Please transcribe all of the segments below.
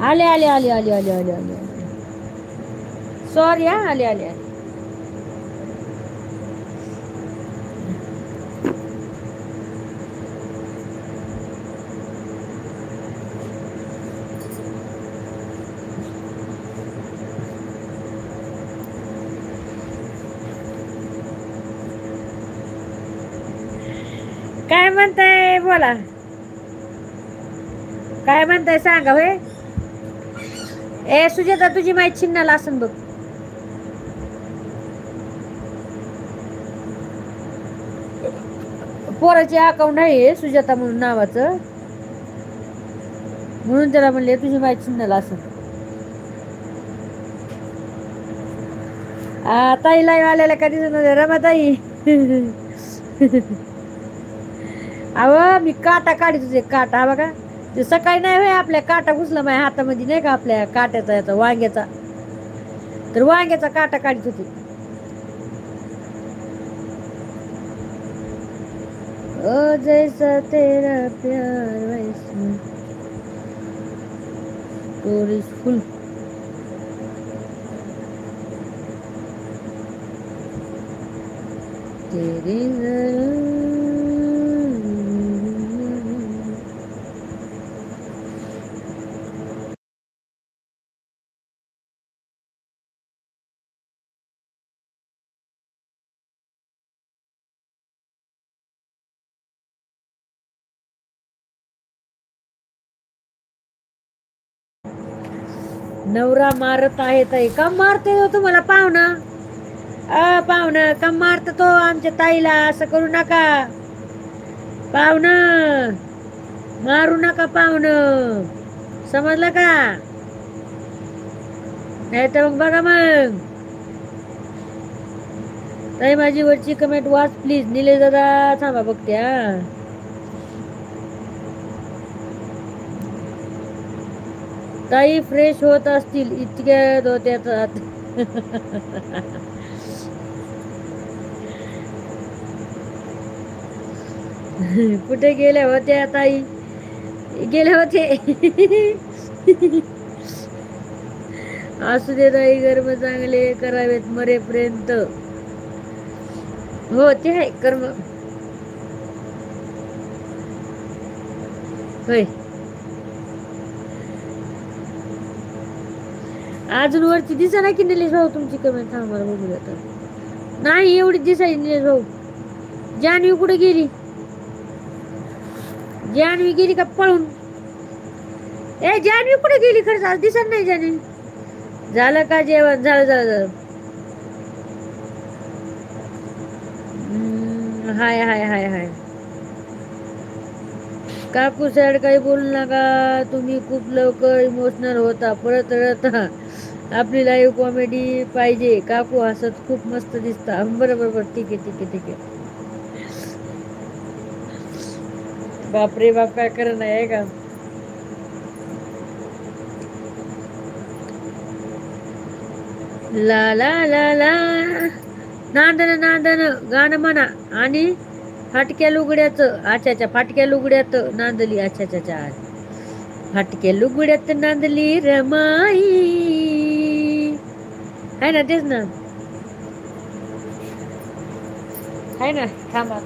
आले आले आले आले आले आले आले. सॉरी हा आले आले आले. काय म्हणताय बोला. काय म्हणताय सांगा होय. ए सुजाता तुझी माहीत छिन्नाला असन बघ. पोराचे अकाउंट आहे सुजाता म्हणून नावाचं. म्हणून त्याला म्हणले तुझी माहीत छिन्नाला असन. आ, ताई लाईव्ह आलेल्या कधी रमा ताई अव मी काटा काढत होते काटा बघा. ते सकाळी नाही होय आपल्या काटा घुसला माझ्या हातामध्ये नाही का आपल्या काट्याचा याचा वांग्याचा. तर वांग्याचा काटा काढत होती. ओ जैसा तेरा प्यार वैसा स्टोरी फुल। तेरी जरूर नवरा मारत आहे ताई. का मारते हो तुम्हाला पाहुणा? अ पाहुणा का मारत तो आमच्या ताईला? असं करू नका. पाहुण मारू नका पाहुण. समजलं का? नाही तर मग बघा मग. ताई माझी वरची कमेंट वाच प्लीज निले दादा थांबा बघते हा. ताई फ्रेश होत असतील इतक्या धोत्यात कुठे गेल्या होत्या ताई? गेले होते. असू दे ताई कर्म चांगले करावेत मरेपर्यंत. हो ते आहे कर्म. होय. अजून वरती दिसा ना की निलेश भाऊ तुमची कमेंट थांबा बघू आता नाही एवढी दिसायची निलेश भाऊ. जानवी कुठे गेली? जानवी गेली का पळून? ए जानवी कुठे गेली? खरंच आज दिसत नाही जानवी. झालं का जेवण? झालं झालं झालं. हाय हाय हाय हाय. काकू साईड काही बोलू नका. तुम्ही खूप लवकर इमोशनल होता परत रडता. आपली लाईव्ह कॉमेडी पाहिजे. काकू हसत खूप मस्त दिसता. बरं बरोबर ठीक आहे ठीक आहे ठीक आहे. बापरे बाप काय करणं आहे का? ला ला ला ला. नांदन नांदन गाणं म्हणा. आणि फाटक्या लुगड्याचं. अच्छा अच्छा फाटक्या लुगड्यात नांदली अच्छा अच्छा अच्छा फाटक्या लुगड्यात नांदली रमाई. आहे ना तेच ना आहे ना थांबा.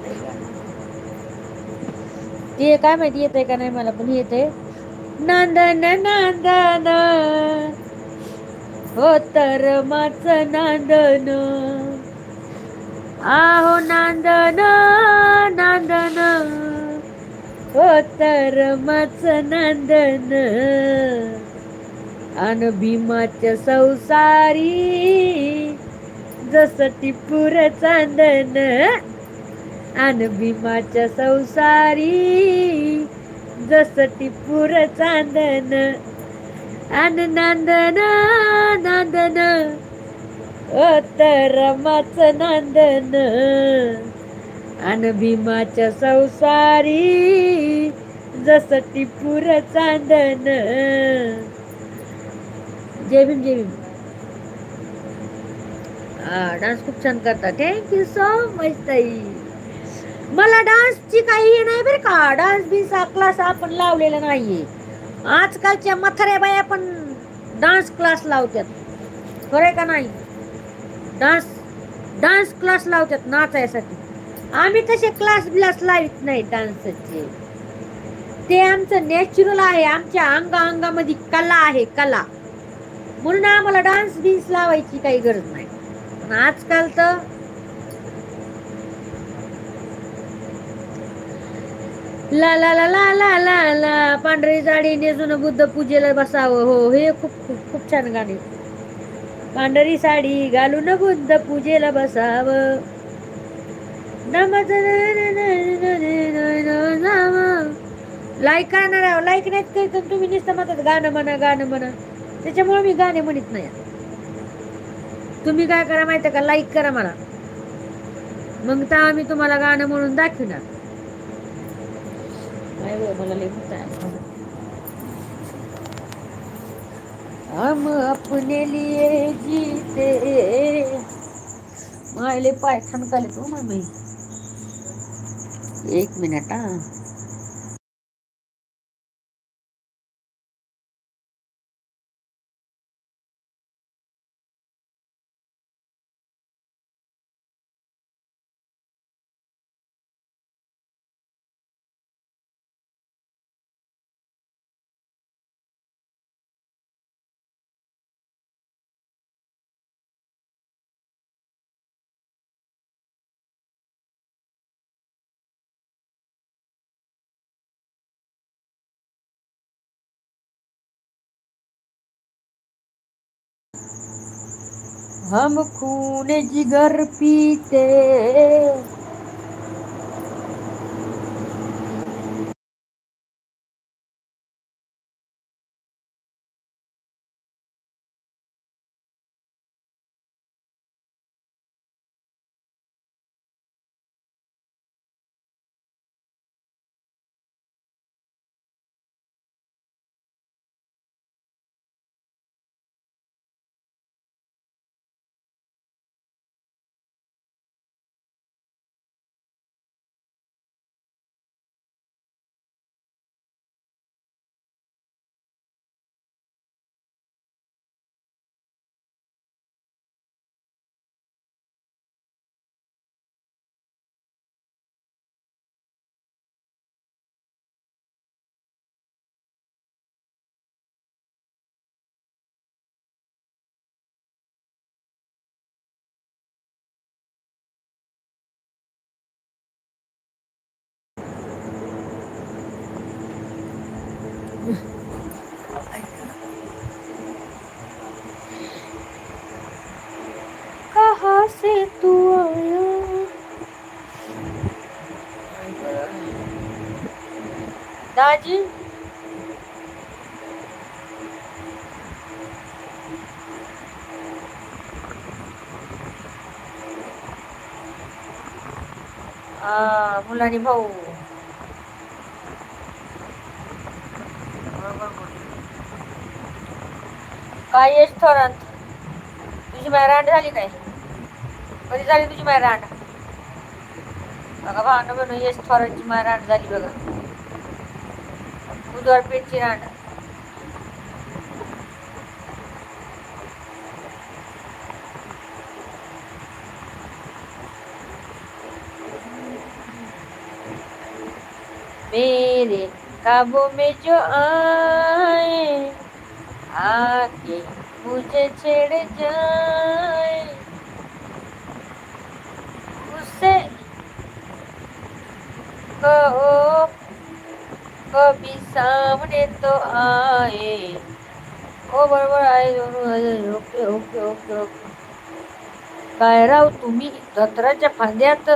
ते काय माहिती येत आहे का नाही मला पण येत नांदन नांदन हो तर माच नांदन आहो नांदन नांदन हो तर माच नांदन अन भीमाच्या संसारी जस टिपूर चांदन. अन भीमाच्या संसारी जस टिपूर चांदन. अन नांदन नांदन ओ तर माच नांदन. अन भीमाच्या संसारी जस टिपूर चांदन. जय भीम जय भीम. डान्स खूप छान करता. थँक्यू सो मच ताई. मला डान्सची काही हे नाही बरं का. डान्स बिन्स क्लास आपण लावलेला नाहीये. आजकालच्या मथऱ्या बाया पण डान्स क्लास लावतात खरंय का नाही? डान्स डान्स क्लास लावतात नाचायसाठी. आम्ही तसे क्लास बिलास लावित नाही डान्सचे. ते आमचं नॅचरल आहे. आमच्या अंगा अंगामध्ये कला आहे कला. म्हणून आम्हाला डान्स बिन्स लावायची काही गरज नाही. पण आजकाल तर ला ला ला ला ला ला ला पांढरी जाडी नेसून बुद्ध पूजेला बसावं. हो हे खूप खूप खूप छान गाणे पांढरी साडी घालून बुद्ध पूजेला बसावं. नमज लाईक करणार लाईक नाहीत काही तर तुम्ही नुसतं म्हणतात गाणं म्हणा गाणं म्हणा. त्याच्यामुळे मी गाणे म्हणत नाही. तुम्ही काय करा माहिती का? लाईक करा मला. मग तर आम्ही तुम्हाला गाणं म्हणून दाखवणार. हम अपने लिए जीते. मायले पाय ठणकाले तो मम्मी. एक मिनिट हा. हम खून जिगर पीते दाजी? मुलानी भाऊ. काय यश थोरात? तुझी माय झाली काय? कधी झाली तुझी माय रांड? बघा भावना म्हणून यश थोरांची माय रांड झाली बघा. बुधवार पेठची रांड. मेरे काबू में जो आए आके मुझे छेड़ जाए उससे कहो कभी सामने तो आए हो बरोबर आहे ओके ओके ओके ओके. काय राव तुम्ही दत्राच्या फांद्यात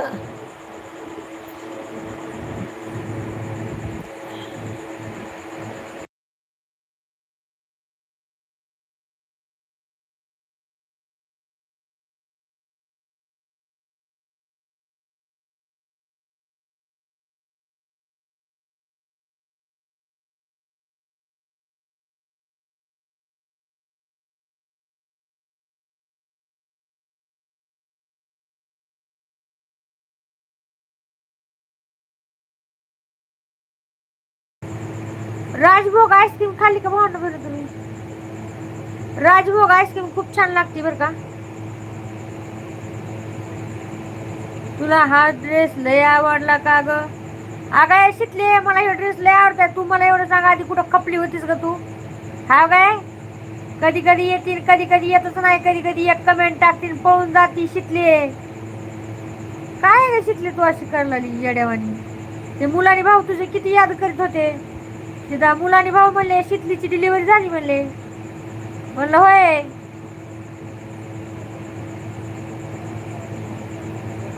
राजभोग आईस्क्रीम खाल्ली का भावना बरं तुम्ही? राजभोग आईस्क्रीम खूप छान लागते बरं का. तुला हा ड्रेस लय आवडला का ग? अगं शिकले मला हे ड्रेस लय आवडतात तू मला एवढं सांगा आधी कुठं खपली होतीस का तू? हा काय कधी कधी येतील कधी कधी येतच नाही कधी कधी एक कमेंट टाकतील पळून जाती शिकले काय शिकले तू अशी करायला लागली येड्यावानी? ते मुलाने भाऊ तुझे किती याद करीत होते? तिथं मुलाने भाऊ म्हणले शितलीची डिलिव्हरी झाली म्हणले. म्हणलं होय.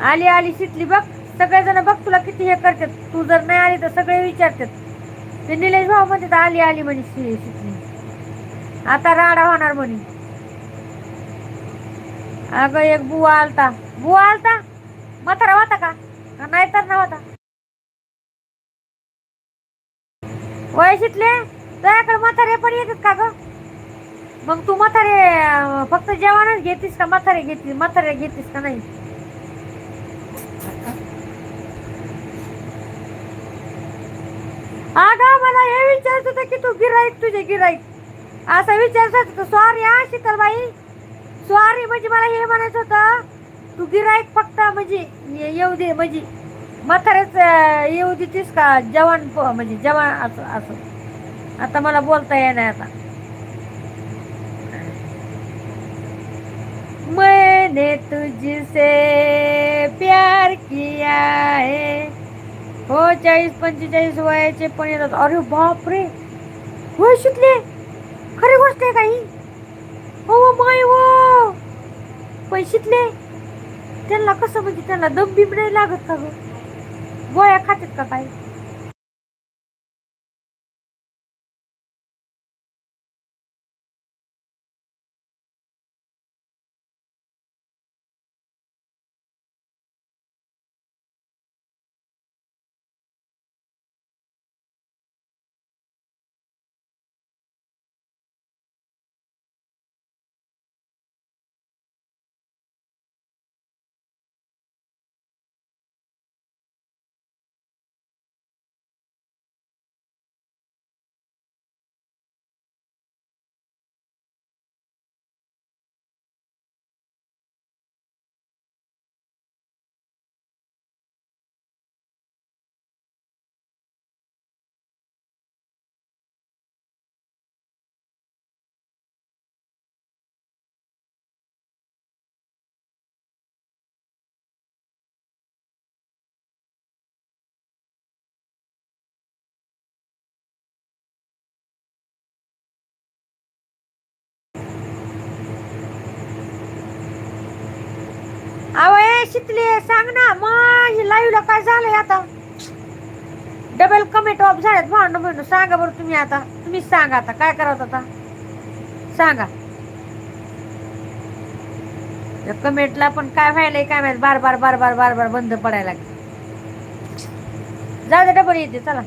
आली आली शितली बघ सगळेजण बघ तुला किती हे करतात. तू जर नाही आली तर सगळे विचारतात. ते निलेश भाऊ म्हणतात आली आली म्हणे शि- आता राडा होणार म्हणे. अगं एक बुवा आलता. बुवा आलता? म्हातारा होता का? का नाही तर नव्हता? वय शिकले तुझ्याकडे म्हातारे पण येतात का ग? मग तू म्हातारे फक्त जेवणच घेतीस का? म्हातारे घेतीस म्हातारे घेतीस का नाही? अगं मला हे विचारत होतं की तू गिराईक तुझे गिराईक असं विचारत होतं सॉरी हा शीतलबाई. सॉरी म्हणजे मला हे म्हणायचं होतं तू गिराईक फक्त म्हणजे ये- येऊ दे म्हणजे म्हातारेच येऊ देतीस का? जवान प- म्हणजे जवान असं असं. आता मला बोलता येणार आता. मैने तुझसे प्यार किया है. हो चाळीस पंचेचाळीस वयाचे पण येतात. अरे बापरे! होय शिकले खरी गोष्ट आहे काही हो? माय हो. पण शिकले त्यांना कसं म्हणजे त्यांना दम बिम नाही लागत का ग? गोळ्या खातात का काय अहो ए सांग ना मग लाईव्हला काय झालंय आता? डबल कमेंट ऑफ झाल्यात भांडण म्हणून सांगा बरं तुम्ही आता. तुम्हीच सांगा आता काय करावं आता? सांगा. कमेंटला पण काय व्हायलंय काय माहीत? बार बार बार बार बार बार बंद पडायला लागले. डबल येते चला.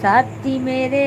साथी मेरे